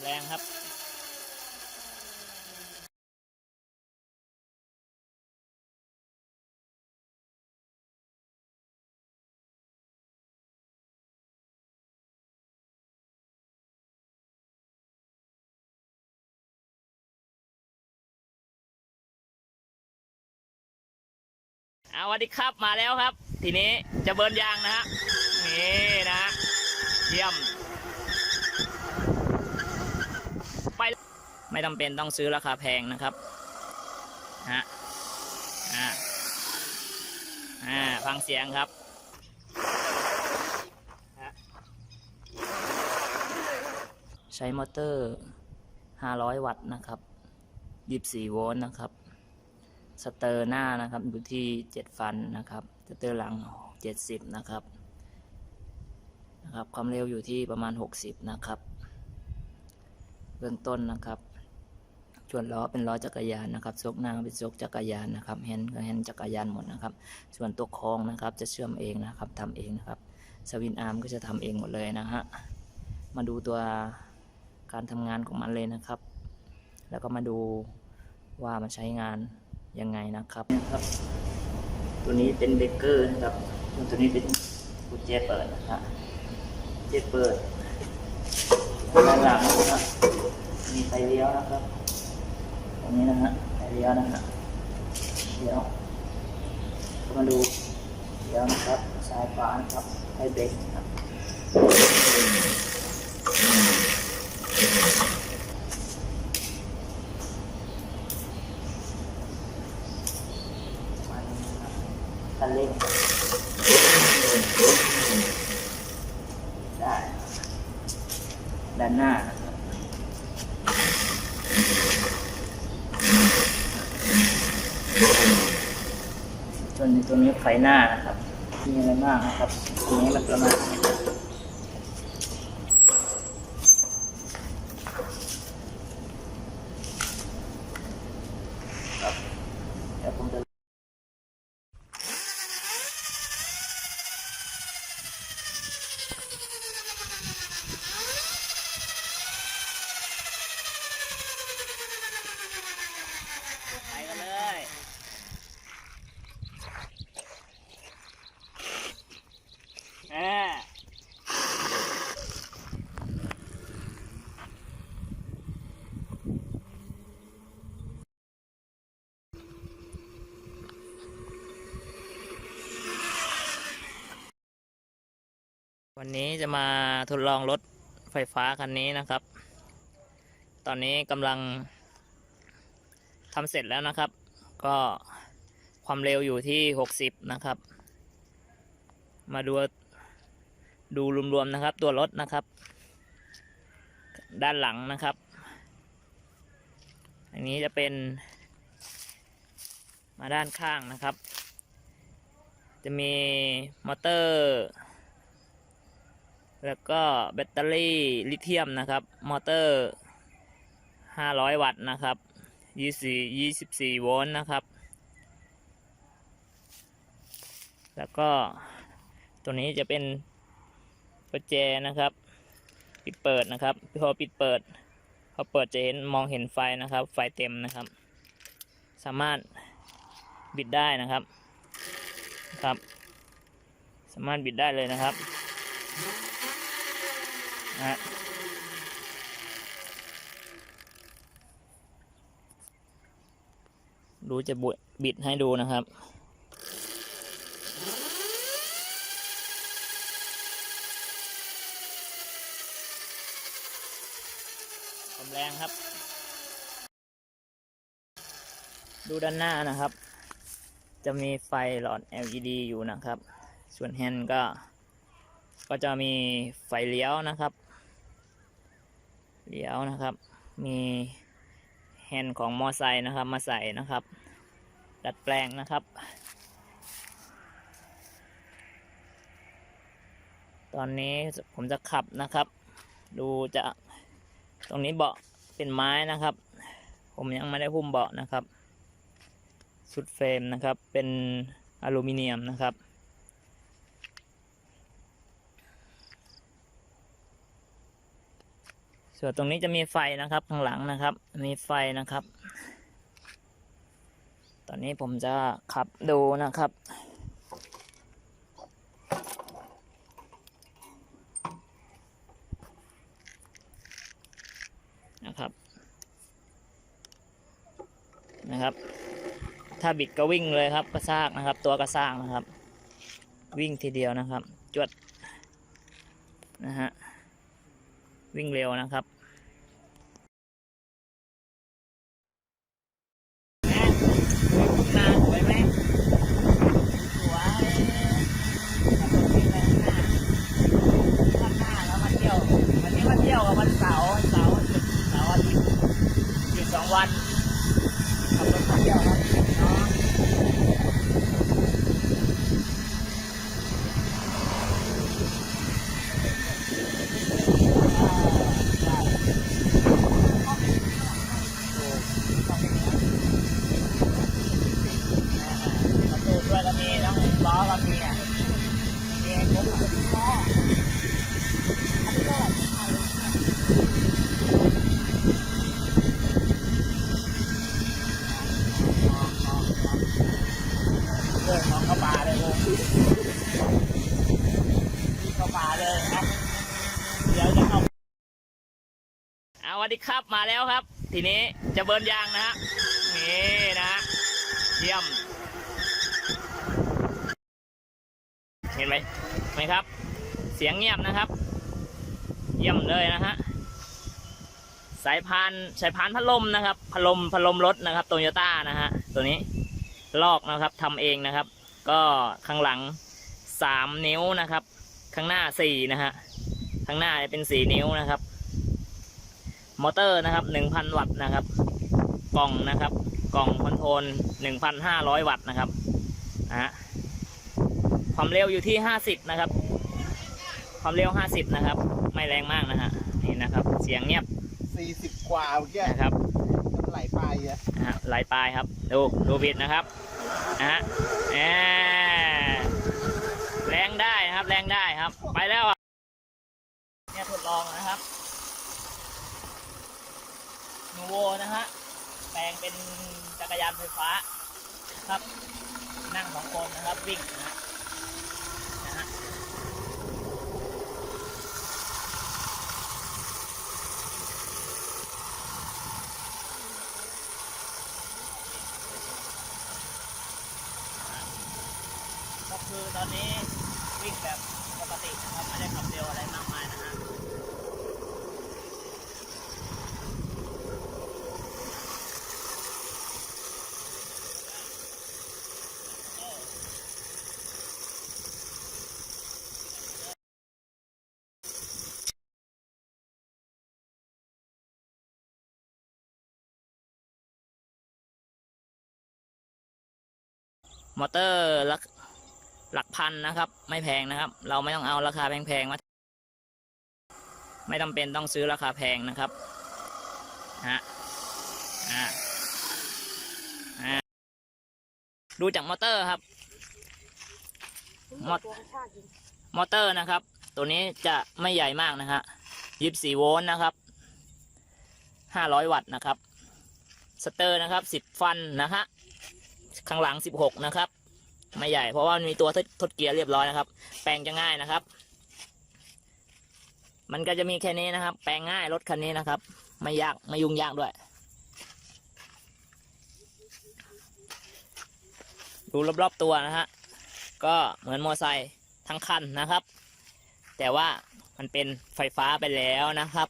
แรงครับเอาวัสดีครับมาแล้วครับ ทีนี้จะเบิร์นยางนะฮะนี่นะฮะเยี่ยม ไป ไม่จำเป็นต้องซื้อราคาแพงนะครับฮะอ่าอ่าฟังเสียงครับใช้มอเตอร์ 500 วัตต์นะครับ 24 โวลต์นะครับ สเตอร์หน้านะครับ อยู่ที่ 7 ฟันนะครับ สเตอร์หลัง 70 นะครับ นะครับ ความเร็วอยู่ที่ประมาณ 60 นะครับ เบื้องต้นนะครับ ส่วนล้อเป็นล้อจักรยานนะครับซกหน้าเป็นซกจักรยานนะครับแฮนด์ก็แฮนด์จักรยานหมดนะครับ ส่วนตัวคองนะครับจะเชื่อมเองนะครับทำเองนะครับสวินอาร์มก็จะทำเองหมดเลยนะฮะมาดูตัวการทำงานของมันเลยนะครับ แล้วก็มาดูว่ามันใช้งานยังไงนะครับนะครับ ตัวนี้เป็นเบเกอร์นะครับตัวนี้เป็นกุญแจเปิดนะครับกุญแจเปิดด้านหลังนะครับมีไฟเลี้ยวนะครับ นี้นะฮะไอเลี้ยวนะฮะเลี้ยวมาดูเลี้ยวนะครับซ้ายขวานะครับไฟเบรกนะครับมาดูนะครับคันเร่งได้ด้านหน้านะครับ ส่วนในตัวนี้ไฟหน้านะครับ มีอะไรบ้างนะครับตรงนี้มันประมาณนี้ครับครับเดี๋ยวผมจะไปกันเลยอ่า วันนี้จะมาทดลองรถไฟฟ้าคันนี้นะครับ ตอนนี้กำลังทำเสร็จแล้วนะครับ ก็ความเร็วอยู่ที่ 60 นะครับ มาดูดูรวมๆนะครับ ตัวรถนะครับ ด้านหลังนะครับ อันนี้จะเป็น มาด้านข้างนะครับ จะมีมอเตอร์ แล้วก็แบตเตอรี่ลิเธียมนะครับ มอเตอร์ 500 วัตต์นะครับ 24 24 โวลต์นะครับ แล้วก็ตัวนี้จะเป็นประแจนะครับ ปิดเปิดนะครับพอปิดเปิดพอเปิดจะเห็นมองเห็นไฟนะครับ ไฟเต็มนะครับ สามารถบิดได้นะครับครับ สามารถบิดได้เลยนะครับ นะฮะดูจะบุบิดให้ดูนะครับ ความแรงครับ ดูด้านหน้านะครับ จะมีไฟหลอด LED อยู่นะครับ ส่วนแฮนด์ก็ ก็จะมีไฟเลี้ยวนะครับ เลี้ยวนะครับ มีแฮนด์ของมอไซค์นะครับ มาใส่นะครับ ดัดแปลงนะครับ ตอนนี้ผมจะขับนะครับ ดูจะตรงนี้เบาะเป็นไม้นะครับ ผมยังไม่ได้หุ้มเบาะนะครับชุดเฟรมนะครับ เป็นอลูมิเนียมนะครับ ส่วนตรงนี้จะมีไฟนะครับข้างหลังนะครับ มีไฟนะครับ ตอนนี้ผมจะขับดูนะครับนะครับ นะครับ ถ้าบิดก็วิ่งเลยครับกระซากนะครับ ตัวกระซากนะครับ วิ่งทีเดียวนะครับ จวดนะฮะ วิ่งเร็วนะครับแม่นานสวยไหมสวยขับรถวิ่งไปข้างหน้าข้างหน้าแล้วมาเที่ยว วันนี้มาเที่ยวกับวันเสาร์วันเสาร์หยุดเสาร์อาทิตย์หยุดสองวันขับรถมาเที่ยวครับเนาะ ประตูด้วยก็มีทั้งล้อก็มีอะมีไอ้ผมกับล้อ เดินมอาเลยโอ้เขาป่าเลยครับเดี๋ยวจะเข้าเอาสวัสดีครับมาแล้วครับ ทีนี้จะเบิร์นยางนะฮะนี่นะฮะเยี่ยมเห็นไหม ไหมครับ เสียงเงียบนะครับ เยี่ยมเลยนะฮะสายพานสายพานพัดลมนะครับพัดลมพัดลมรถนะครับโตโยต้านะฮะตัวนี้ลอกนะครับทำเองนะครับ ก็ข้างหลังสามนิ้วนะครับ ข้างหน้าสี่นะฮะข้างหน้าจะเป็นสี่นิ้วนะครับ มอเตอร์นะครับหนึ่งพันวัตต์นะครับ กล่องนะครับ กล่องคอนโทรลหนึ่งพันห้าร้อยวัตต์นะครับนะฮะ ความเร็วอยู่ที่ 50 นะครับ ความเร็ว 50 นะครับ ไม่แรงมากนะฮะนี่นะครับ เสียงเงียบสี่สิบกว่าเมื่อกี้นะครับไหลไปอะนะฮะไหลปลายครับ ดูดูบิดนะครับนะฮะแหมแรงได้นะครับ แรงได้ครับ ไปแล้วอะเนี่ยทดลองนะครับนูโวนะฮะแปลงเป็นจักรยานไฟฟ้า ครับ นั่งสองคนนะครับ วิ่งนะฮะนะฮะ ก็ คือตอนนี้วิ่งแบบปกตินะครับไม่ได้ขับเร็วอะไรมากมายนะฮะมอเตอร์ หลักพันนะครับ ไม่แพงนะครับ เราไม่ต้องเอาราคาแพงๆมาไม่จำเป็นต้องซื้อราคาแพงนะครับฮะอ่าอ่าดูจากมอเตอร์ครับ มอมอเตอร์นะครับ ตัวนี้จะไม่ใหญ่มากนะฮะยี่สิบสี่โวลต์นะครับห้าร้อยวัตต์นะครับ สเตอร์นะครับสิบฟันนะฮะ ข้างหลัง16นะครับ ไม่ใหญ่ เพราะว่ามันมีตัวทดทดเกียร์เรียบร้อยนะครับ แปลงจะง่ายนะครับ มันก็จะมีแค่นี้นะครับ แปลงง่ายรถคันนี้นะครับ ไม่ยากไม่ยุ่งยากด้วย ดูรอบๆตัวนะฮะก็เหมือนมอไซค์ทั้งคันนะครับ แต่ว่ามันเป็นไฟฟ้าไปแล้วนะครับ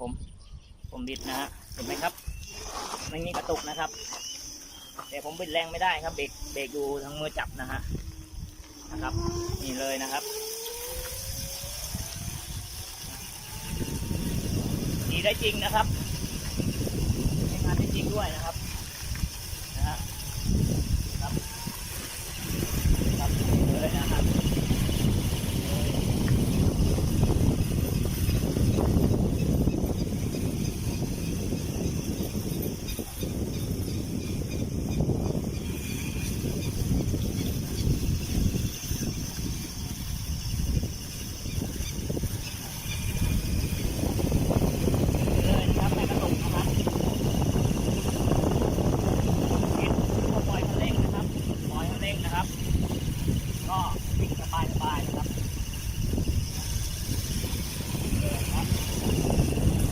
ผม ผมบิดนะฮะเห็นไหมครับไม่มีกระตุกนะครับ แต่ผมบิดแรงไม่ได้ครับ เบรกเบรกอยู่ทางมือจับนะฮะนะครับ นี่เลยนะครับนี่ได้จริงนะครับใช้งานได้จริงด้วยนะครับ